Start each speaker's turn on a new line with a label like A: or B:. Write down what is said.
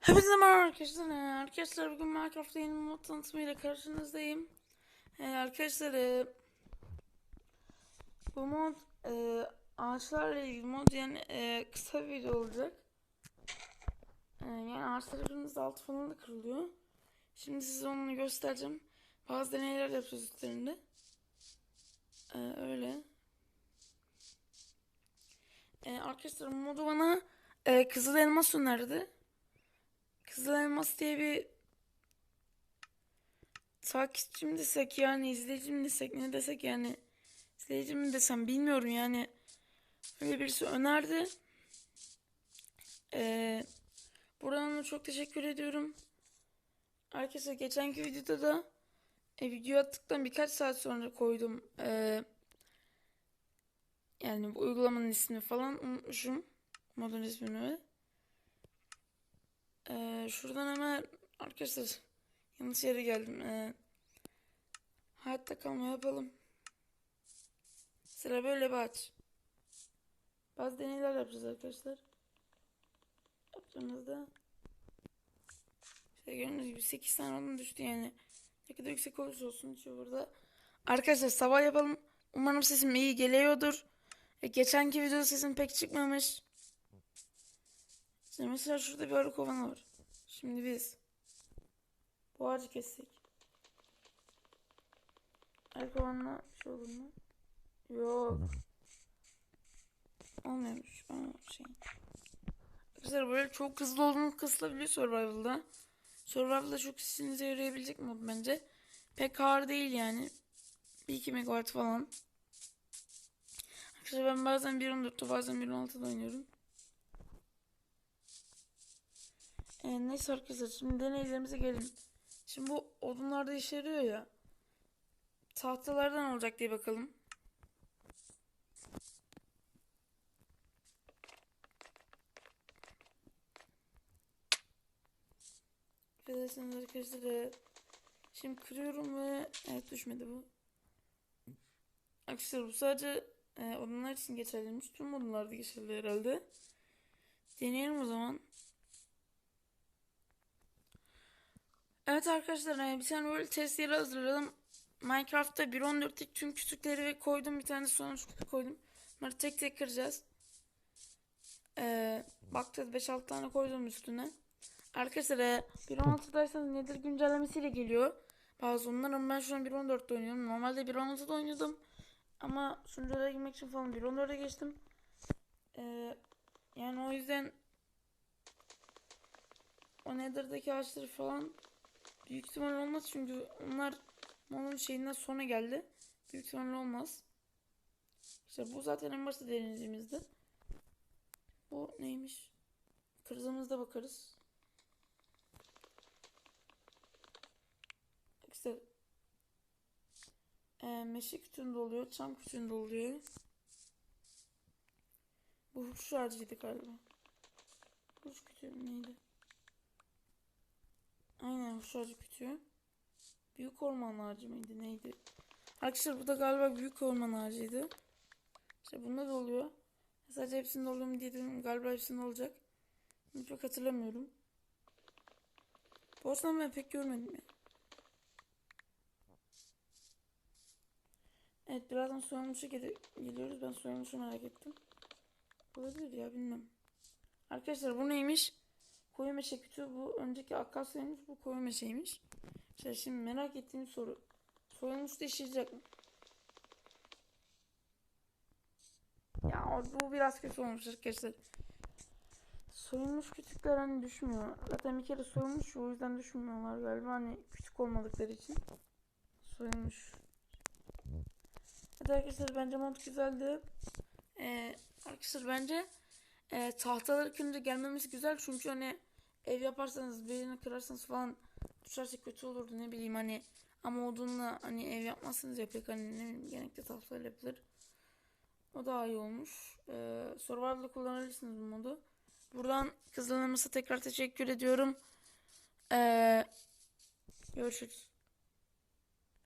A: Hepinize merhaba arkadaşlar. Ee, Arkadaşlar bugün Minecraft'ta yeni mod tanıtımıyla karşınızdayım. Ee, arkadaşlar e, bu mod e, ağaçlarla ilgili mod yani e, kısa bir video olacak. E, yani ağaçlar hepimiz altı falan da kırılıyor. Şimdi size onu göstereceğim. Bazı deneyler yapacağız üstlerinde. E, öyle. E, arkadaşlar modu bana e, Kızıl Elmas önerdi. Kızıl Elmas diye bir takipçi mi desek yani izleyici mi desek ne desek yani izleyici mi desem bilmiyorum yani öyle birisi önerdi. Ee, buradan ona çok teşekkür ediyorum. Arkadaşlar geçenki videoda da e, video attıktan birkaç saat sonra koydum. Ee, yani bu uygulamanın ismini falan unutmuşum. Modun ismini. Ee, şuradan hemen arkadaşlar yanlış yere geldim. Ee, hayatta kalma yapalım. Sıra böyle bir aç. Bazı deneyler yapacağız arkadaşlar. Yaptığımızda işte gördüğünüz gibi 8 tane düştü yani. Ne kadar yüksek olursa olsun şu burada. Arkadaşlar sabah yapalım. Umarım sesim iyi geliyordur. E, geçenki videoda sesim pek çıkmamış. İşte mesela şurada bir arı kovanı var. Şimdi biz bu ağacı kessek. Arı kovanına bir şey olur mu? Yok. Olmuyormuş. Aa, şey. Arkadaşlar böyle çok hızlı olduğunu kısılabiliyor Survival'da. Survival'da çok işinize yarayabilecek mod bence. Pek ağır değil yani. 1-2 megawatt falan. Arkadaşlar ben bazen 1.14'te bazen 1.16'da oynuyorum. Ee, neyse arkadaşlar şimdi deneylerimize gelin. Şimdi bu odunlarda işe yarıyor ya. Tahtalardan olacak diye bakalım. Affedersiniz arkadaşlar. Şimdi kırıyorum ve evet düşmedi bu. Arkadaşlar bu sadece e, odunlar için geçerliymiş. Tüm odunlarda geçerli herhalde. Deneyelim o zaman. Evet arkadaşlar e, bir tane böyle test yeri hazırladım. Minecraft'ta 1.14'lik tüm kütükleri koydum. Bir tane sonuç kütük koydum. Bunları tek tek kıracağız. Ee, baktığınız 5-6 tane koydum üstüne. Arkadaşlar e, 1.16'daysanız nedir güncellemesiyle geliyor. Bazı onlar ama ben şu an 1.14'te oynuyorum. Normalde 1.16'da oynuyordum. Ama sunuculara girmek için falan 1.14'e geçtim. Ee, yani o yüzden o Nether'daki ağaçları falan büyük ihtimal olmaz çünkü onlar onun şeyinden sonra geldi. Büyük ihtimalle olmaz. İşte bu zaten en başta denediğimizde. Bu neymiş? Kırdığımızda bakarız. İşte e, meşe kütüğünde oluyor, çam kütüğünde oluyor. Bu huş ağacıydı galiba. Huş kütüğü neydi? Aynen huş ağacı kütüğü. Büyük orman ağacı mıydı neydi? Arkadaşlar bu da galiba büyük orman ağacıydı. İşte bunda da oluyor. Sadece hepsinde oluyor mu diye dedim. Galiba hepsinde olacak. Bunu çok hatırlamıyorum. Arada ben pek görmedim ya. Evet birazdan soyulmuşa gel- geliyoruz. Ben soyulmuşu merak ettim. Olabilir ya bilmem. Arkadaşlar bu neymiş? Koyu meşe kütüğü bu önceki akasyaymış bu koyu meşeymiş. İşte şimdi merak ettiğim soru. Soyulmuş da mi? Ya bu biraz kötü olmuş arkadaşlar. Soyulmuş kütükler hani düşmüyor. Zaten bir kere soyulmuş o yüzden düşmüyorlar galiba hani küçük olmadıkları için. Soyulmuş. Evet arkadaşlar bence mod güzeldi. Ee, arkadaşlar bence e, tahtaları kırınca gelmemiz güzel çünkü hani ev yaparsanız birini kırarsanız falan düşerse kötü olurdu ne bileyim hani ama odunla hani ev yapmazsınız ya pek hani ne bileyim genellikle tahtayla yapılır. O daha iyi olmuş. Ee, Survival'da kullanabilirsiniz bu modu. Buradan kızlarımıza tekrar teşekkür ediyorum. Ee, görüşürüz.